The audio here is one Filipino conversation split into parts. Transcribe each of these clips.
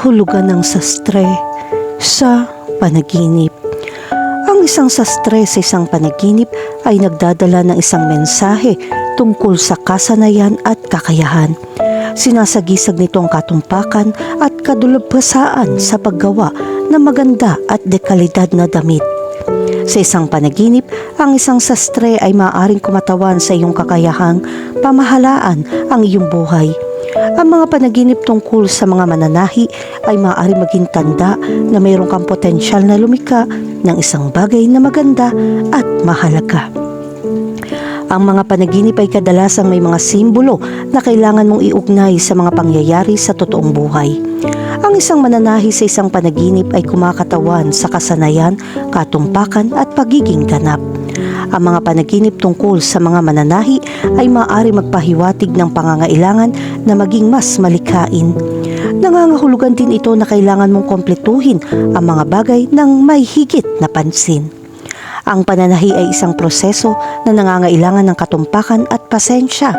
kahulugan ng sastre sa panaginip. Ang isang sastre sa isang panaginip ay nagdadala ng isang mensahe tungkol sa kasanayan at kakayahan. Sinasagisag nito ang katumpakan at kadulubhasaan sa paggawa ng maganda at dekalidad na damit. Sa isang panaginip, ang isang sastre ay maaaring kumatawan sa iyong kakayahang pamahalaan ang iyong buhay. Ang mga panaginip tungkol sa mga mananahi ay maaari maging tanda na mayroon kang potensyal na lumika ng isang bagay na maganda at mahalaga. Ang mga panaginip ay kadalasang may mga simbolo na kailangan mong iugnay sa mga pangyayari sa totoong buhay. Ang isang mananahi sa isang panaginip ay kumakatawan sa kasanayan, katumpakan at pagiging ganap. Ang mga panaginip tungkol sa mga mananahi ay maaari magpahiwatig ng pangangailangan na maging mas malikain. Nangangahulugan din ito na kailangan mong kompletuhin ang mga bagay ng may higit na pansin. Ang pananahi ay isang proseso na nangangailangan ng katumpakan at pasensya.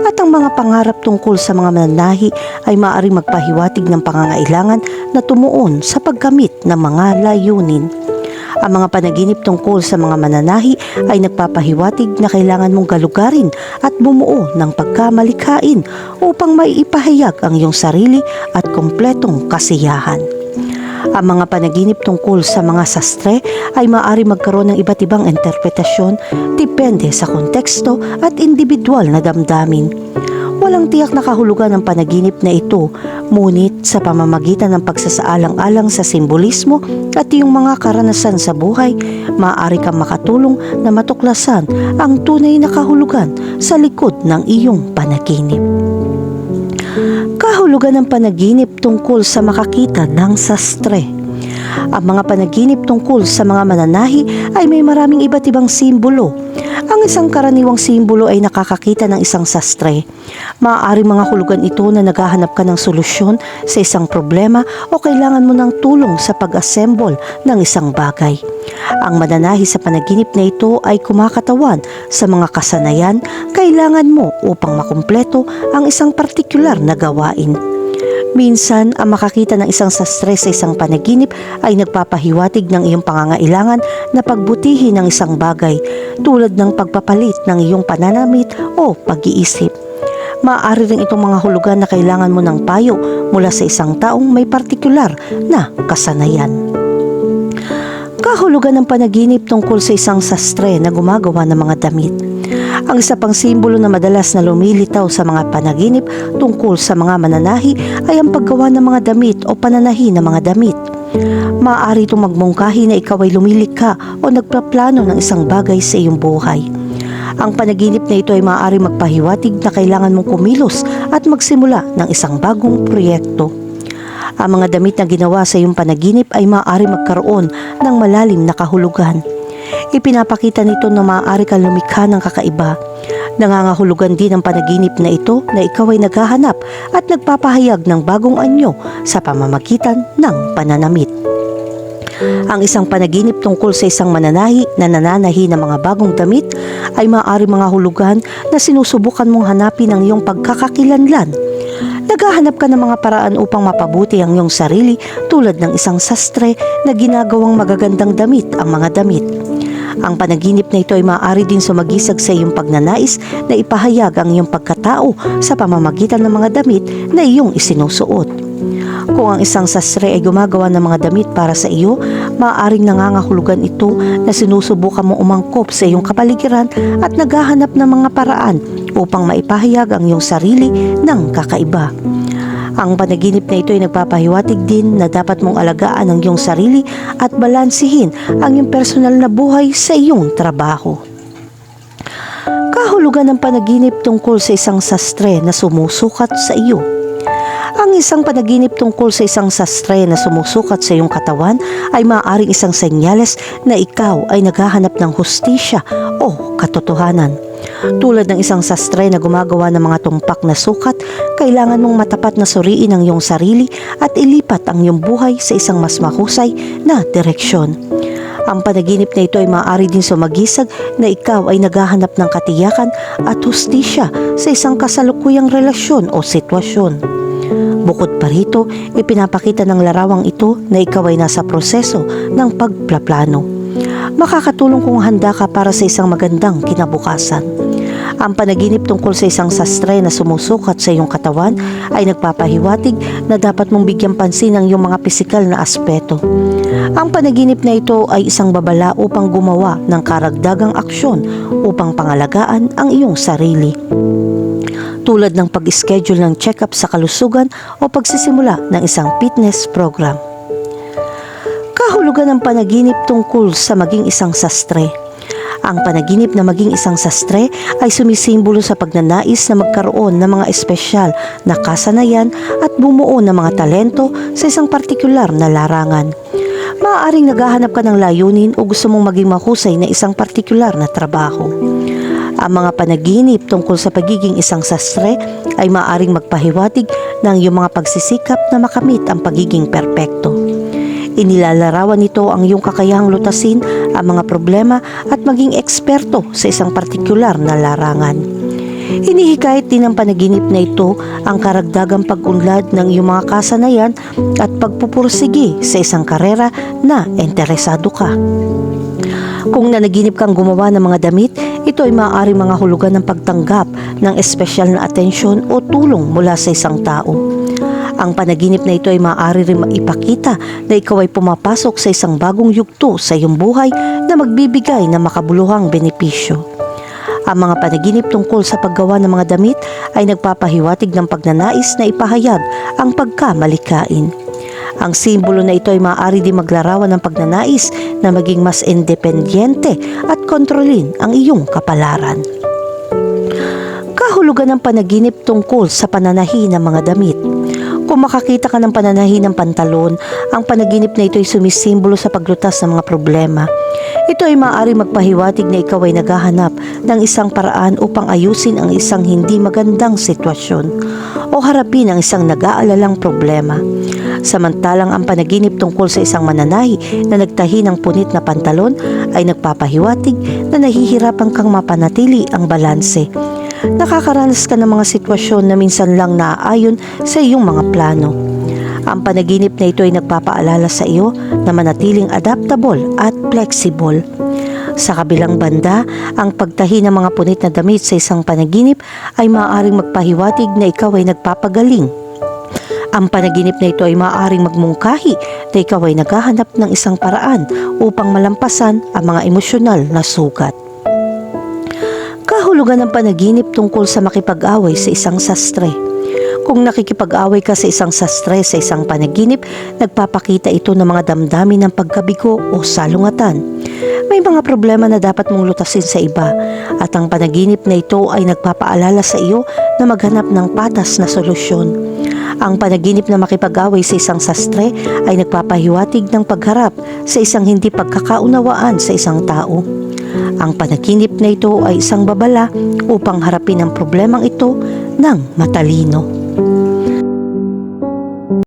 At ang mga pangarap tungkol sa mga mananahi ay maaaring magpahiwatig ng pangangailangan na tumuon sa pagkamit ng mga layunin. Ang mga panaginip tungkol sa mga mananahi ay nagpapahiwatig na kailangan mong galugarin at bumuo ng pagkamalikain upang maipahayag ang iyong sarili at kompletong kasiyahan. Ang mga panaginip tungkol sa mga sastre ay maaari magkaroon ng iba't ibang interpretasyon depende sa konteksto at individual na damdamin. Walang tiyak na kahulugan ng panaginip na ito, ngunit sa pamamagitan ng pagsasaalang-alang sa simbolismo at iyong mga karanasan sa buhay, maaari kang makatulong na matuklasan ang tunay na kahulugan sa likod ng iyong panaginip. Kahulugan ng panaginip tungkol sa makakita ng sastre. Ang mga panaginip tungkol sa mga mananahi ay may maraming iba't ibang simbolo. Ang isang karaniwang simbolo ay nakakakita ng isang sastre. Maaari mga hulugan ito na naghahanap ka ng solusyon sa isang problema o kailangan mo ng tulong sa pag-assemble ng isang bagay. Ang mananahi sa panaginip na ito ay kumakatawan sa mga kasanayan kailangan mo upang makumpleto ang isang partikular na gawain. Minsan, ang makakita ng isang sastre sa isang panaginip ay nagpapahiwatig ng iyong pangangailangan na pagbutihin ng isang bagay tulad ng pagpapalit ng iyong pananamit o pag-iisip. Maaari rin itong mga hulugan na kailangan mo ng payo mula sa isang taong may partikular na kasanayan. Kahulugan ng panaginip tungkol sa isang sastre na gumagawa ng mga damit. Ang isa pang simbolo na madalas na lumilitaw sa mga panaginip tungkol sa mga mananahi ay ang paggawa ng mga damit o pananahi ng mga damit. Maaari itong magmungkahi na ikaw ay lumilikha o nagpaplano ng isang bagay sa iyong buhay. Ang panaginip na ito ay maaari magpahiwatig na kailangan mong kumilos at magsimula ng isang bagong proyekto. Ang mga damit na ginawa sa iyong panaginip ay maaari magkaroon ng malalim na kahulugan. Ipinapakita nito na maaari kang lumikha ng kakaiba. Nangangahulugan din ang panaginip na ito na ikaw ay naghahanap at nagpapahayag ng bagong anyo sa pamamagitan ng pananamit. Ang isang panaginip tungkol sa isang mananahi na nananahi ng mga bagong damit ay maaari mga hulugan na sinusubukan mong hanapin ang iyong pagkakakilanlan. Naghahanap ka ng mga paraan upang mapabuti ang iyong sarili tulad ng isang sastre na ginagawang magagandang damit ang mga damit. Ang panaginip na ito ay maaari din sumagisag sa iyong pagnanais na ipahayag ang iyong pagkatao sa pamamagitan ng mga damit na iyong isinusuot. Kung ang isang sastre ay gumagawa ng mga damit para sa iyo, maaaring nangangahulugan ito na sinusubukan mo umangkop sa iyong kapaligiran at naghahanap ng mga paraan upang maipahayag ang iyong sarili ng kakaiba. Ang panaginip na ito ay nagpapahiwatig din na dapat mong alagaan ang iyong sarili at balansihin ang iyong personal na buhay sa iyong trabaho. Kahulugan ng panaginip tungkol sa isang sastre na sumusukat sa iyo. Ang isang panaginip tungkol sa isang sastre na sumusukat sa iyong katawan ay maaaring isang senyales na ikaw ay naghahanap ng hustisya o katotohanan. Tulad ng isang sastre na gumagawa ng mga tumpak na sukat, kailangan mong matapat na suriin ang iyong sarili at ilipat ang iyong buhay sa isang mas mahusay na direksyon. Ang panaginip na ito ay maaari din sumagisag na ikaw ay naghahanap ng katiyakan at hustisya sa isang kasalukuyang relasyon o sitwasyon. Bukod pa rito, ipinapakita ng larawang ito na ikaw ay nasa proseso ng pagplaplano. Makakatulong kung handa ka para sa isang magandang kinabukasan. Ang panaginip tungkol sa isang sastre na sumusukat sa iyong katawan ay nagpapahiwatig na dapat mong bigyan pansin ang iyong mga pisikal na aspeto. Ang panaginip na ito ay isang babala upang gumawa ng karagdagang aksyon upang pangalagaan ang iyong sarili tulad ng pag-schedule ng check-up sa kalusugan o pagsisimula ng isang fitness program. Kahulugan ng panaginip tungkol sa maging isang sastre. Ang panaginip na maging isang sastre ay sumisimbolo sa pagnanais na magkaroon ng mga espesyal na kasanayan at bumuo ng mga talento sa isang partikular na larangan. Maaaring naghahanap ka ng layunin o gusto mong maging mahusay na isang partikular na trabaho. Ang mga panaginip tungkol sa pagiging isang sastre ay maaaring magpahiwatig ng iyong mga pagsisikap na makamit ang pagiging perpekto. Inilalarawan nito ang iyong kakayahang lutasin ang mga problema at maging eksperto sa isang partikular na larangan. Hinihikayat din ng panaginip na ito ang karagdagang pag-unlad ng iyong mga kasanayan at pagpupursigi sa isang karera na interesado ka. Kung nanaginip kang gumawa ng mga damit, ito ay maaaring mga hulugan ng pagtanggap ng espesyal na atensyon o tulong mula sa isang tao. Ang panaginip na ito ay maaari rin maipakita na ikaw ay pumapasok sa isang bagong yugto sa iyong buhay na magbibigay ng makabuluhang benepisyo. Ang mga panaginip tungkol sa paggawa ng mga damit ay nagpapahiwatig ng pagnanais na ipahayag ang pagkamalikain. Ang simbolo na ito ay maaari din maglarawan ng pagnanais na maging mas independyente at kontrolin ang iyong kapalaran. Kahulugan ng panaginip tungkol sa pananahi ng mga damit. Kung makakita ka ng pananahi ng pantalon, ang panaginip na ito ay sumisimbolo sa paglutas ng mga problema. Ito ay maaari magpahiwatig na ikaw ay naghahanap ng isang paraan upang ayusin ang isang hindi magandang sitwasyon o harapin ang isang nag-aalalang problema. Samantalang ang panaginip tungkol sa isang mananahi na nagtahi ng punit na pantalon ay nagpapahiwatig na nahihirapan kang mapanatili ang balanse. Nakakaranas ka ng mga sitwasyon na minsan lang naaayon sa iyong mga plano. Ang panaginip na ito ay nagpapaalala sa iyo na manatiling adaptable at flexible. Sa kabilang banda, ang pagtahi ng mga punit na damit sa isang panaginip ay maaaring magpahiwatig na ikaw ay nagpapagaling ang panaginip na ito ay maaaring magmungkahi na ikaw ay naghahanap ng isang paraan upang malampasan ang mga emosyonal na sugat. Kahulugan ng panaginip tungkol sa makipag-away sa isang sastre. Kung nakikipag-away ka sa isang sastre sa isang panaginip, nagpapakita ito ng mga damdamin ng pagkabigo o salungatan. May mga problema na dapat mong lutasin sa iba at ang panaginip na ito ay nagpapaalala sa iyo na maghanap ng patas na solusyon. Ang panaginip na makipag-away sa isang sastre ay nagpapahiwatig ng pagharap sa isang hindi pagkakaunawaan sa isang tao. Ang panaginip na ito ay isang babala upang harapin ang problemang ito ng matalino.